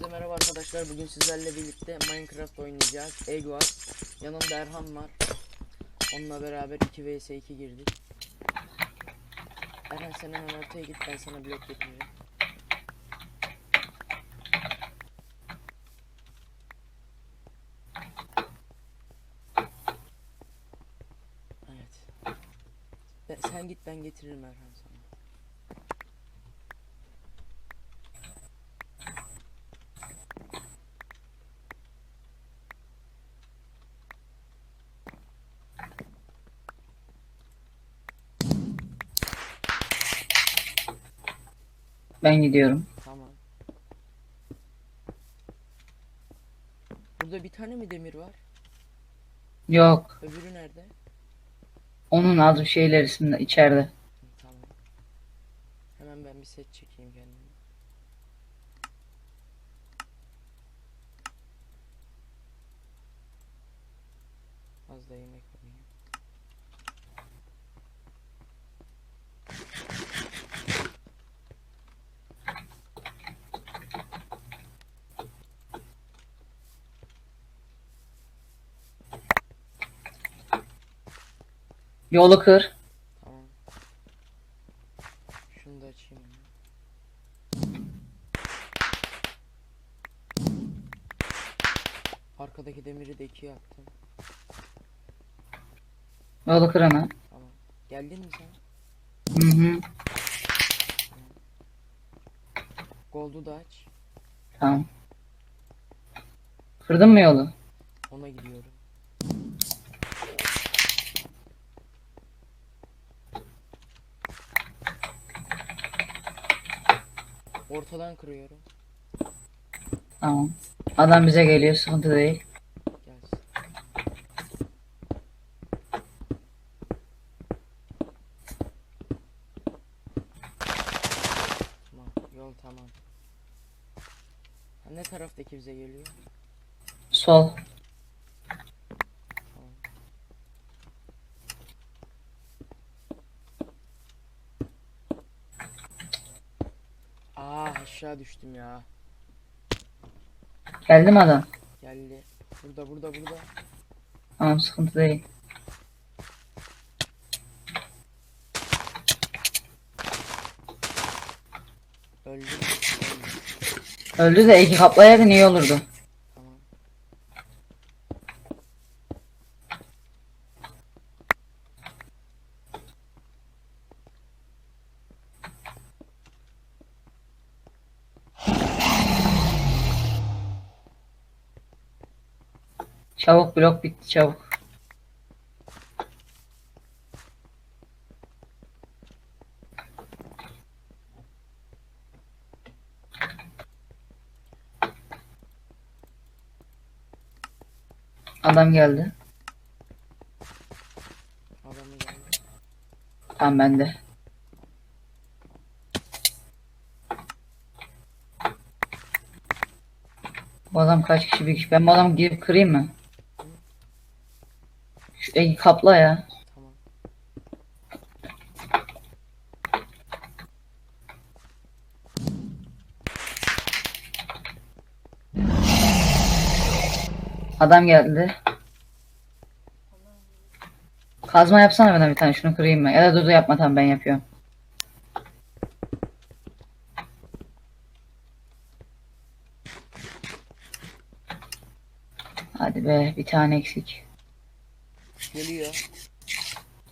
Hepinize merhaba arkadaşlar. Bugün sizlerle birlikte Minecraft oynayacağız. Egwas. Yanımda Erhan var. Onunla beraber 2 vs 2 girdik. Erhan sen hemen ortaya git ben sana blok getireceğim. Evet. Ben, sen git ben getiririm Erhan sana. Ben gidiyorum. Tamam. Burada bir tane mi demir var? Yok. Öbürü nerede? Onun az bir şeyler içinde içeride. Tamam. Hemen ben bir set çekeyim kendime. Az da yemek alayım. Yolu kır. Tamam. Şunu da açayım. Arkadaki demiri de ikiye attım. Yolu kır hemen. Tamam. Geldin mi sen? Hı hı. Gold'u da aç. Tamam. Kırdın mı yolu? Ona gidiyorum. Ortadan kırıyorum. Tamam. Adam bize geliyor sıkıntı değil. Gelsin. Tamam, yol tamam. Ha, ne taraftaki bize geliyor? Sol. Tamam. Aa aşağı düştüm ya. Geldi mi adam? Geldi. Burada burada burada. Tamam sıkıntı değil. Öldü. Öldü. De iki kaplayaydın iyi olurdu. Tamam. Çabuk blok bitti çabuk. Adam geldi. Adamı geldi. Tamam bende. Bu adam kaç kişi bir kişi? Ben bu adamı girip kırayım mı? Egi kapla ya. Adam geldi. Kazma yapsana bana bir tane şunu kırayım mı? Ya da Dudu yapma tamam ben yapıyorum. Hadi be bir tane eksik. Geliyor.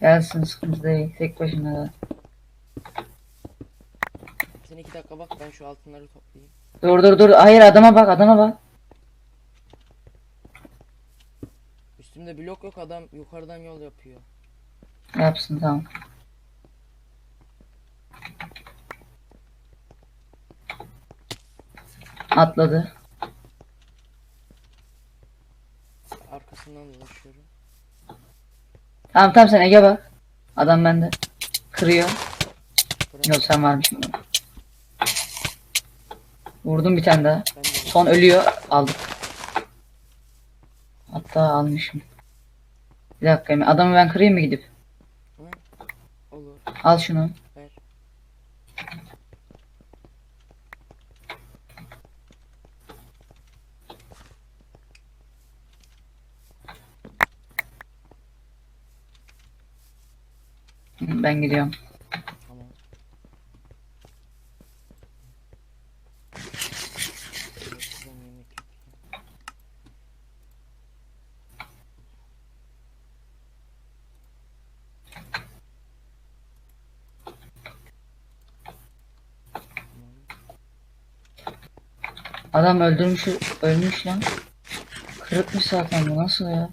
Gelsin sıkıntı değil. Tek başına da. Sen iki dakika bak ben şu altınları toplayayım. Dur dur dur. Hayır adama bak adama bak. Üstümde blok yok adam yukarıdan yol yapıyor. Yapsın tamam. Atladı. Tamam tamam sen Ege bak. Adam bende. Kırıyor. Yok sen varmışsın. Vurdum bir tane daha. Son ölüyor. Aldık. Hatta almışım. Bir dakika. Adamı ben kırayım mı gidip? olur. Al şunu. Ben gidiyorum. Tamam. Adam öldürmüş, ölmüş lan. Kırıkmış zaten bu nasıl ya?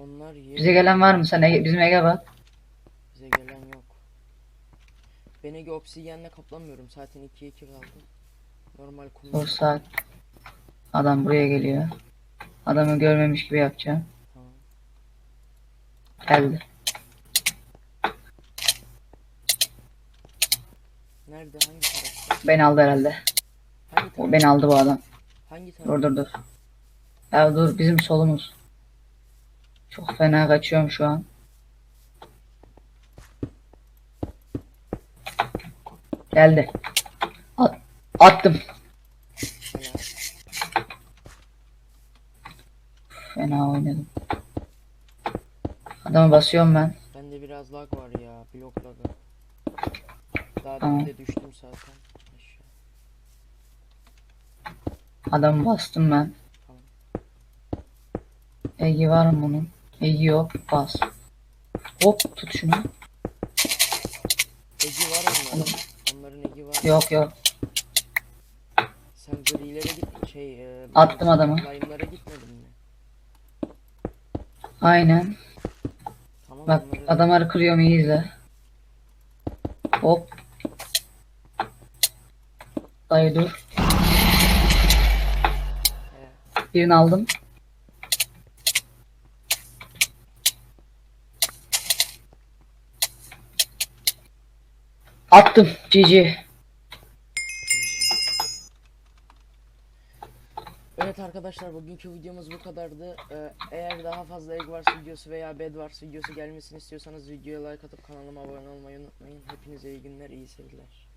Onlar ye. Bize gelen var mı? Sen Ege, bizim Ege bak. Bize gelen yok. Ben Ege obsidyenle kaplamıyorum. Zaten 2'ye 2 kaldı. Normal Dur kullan. saat. Adam buraya geliyor. Adamı görmemiş gibi yapacağım. Tamam. Geldi. Nerede? Hangi tarafta? Beni aldı herhalde. Hangi O beni aldı bu adam. Hangi? Dur dur dur. Ya dur bizim solumuz. Çok fena kaçıyorum şu an. Geldi. At, attım. Fena oynadım. Adamı basıyorum ben. Bende biraz lag var ya. Blok lagı. Daha Tamam. de düştüm zaten. Adamı bastım ben. Tamam. Egi var mı bunun? Egi yok. Bas. Hop tut şunu. Egi var onların. Onların egi var. Yok yok. Sen grilere git şey e, Attım adamı. Lime'lara gitmedin mi? Aynen. Tamam Bak onları- adamları kırıyorum iyi izle. Hop. Dayı dur. He, Birini aldım. Attım. GG. Evet arkadaşlar bugünkü videomuz bu kadardı. Ee, eğer daha fazla Egg Wars videosu veya Bed Wars videosu gelmesini istiyorsanız videoya like atıp kanalıma abone olmayı unutmayın. Hepinize iyi günler, iyi seyirler.